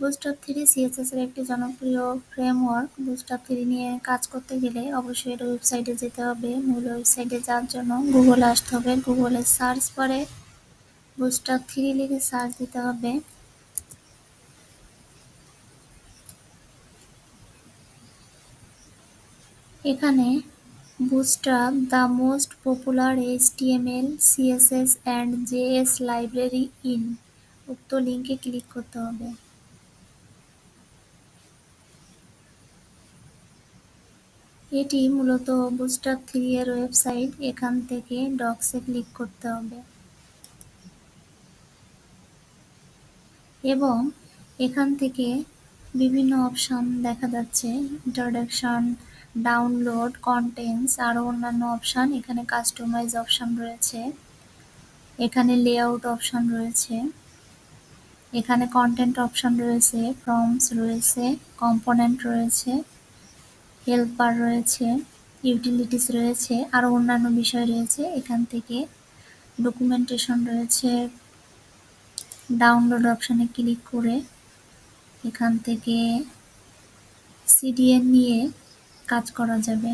Booster three CSS এর একটি জনপ্রিয় ফ্রেমওয়ার্ক বুস্টার থ্রি নিয়ে কাজ করতে গেলে অবশ্যই এর ওয়েবসাইটে যেতে হবে। মূল ওয়েবসাইটে যাওয়ার জন্য গুগলে আসতে হবে। গুগলে সার্চ করে বুস্টার থ্রি লিখে সার্চ দিতে হবে। এখানে Bootstrap the most popular H HTML CSS and JS library in উক্ত লিঙ্কে ক্লিক করতে হবে। এটি মূলত বুস্টার থ্রি ওয়েবসাইট, এখান থেকে ডক্সে ক্লিক করতে হবে। এবং এখান থেকে বিভিন্ন অপশন দেখা যাচ্ছে ইন্ট্রোডাকশন ডাউনলোড কন্টেন্টস আরও অন্যান্য অপশান, এখানে কাস্টমাইজ অপশান রয়েছে, এখানে লেআউট অপশান রয়েছে, এখানে কন্টেন্ট অপশান রয়েছে ফর্মস রয়েছে কম্পোনেন্ট রয়েছে। হেল্পার রয়েছে ইউটিলিটিস রয়েছে আরও অন্যান্য বিষয় রয়েছে। এখান থেকে ডকুমেন্টেশন রয়েছে ডাউনলোড অপশানে ক্লিক করে এখান থেকে সিডিএন নিয়ে কাজ করা যাবে।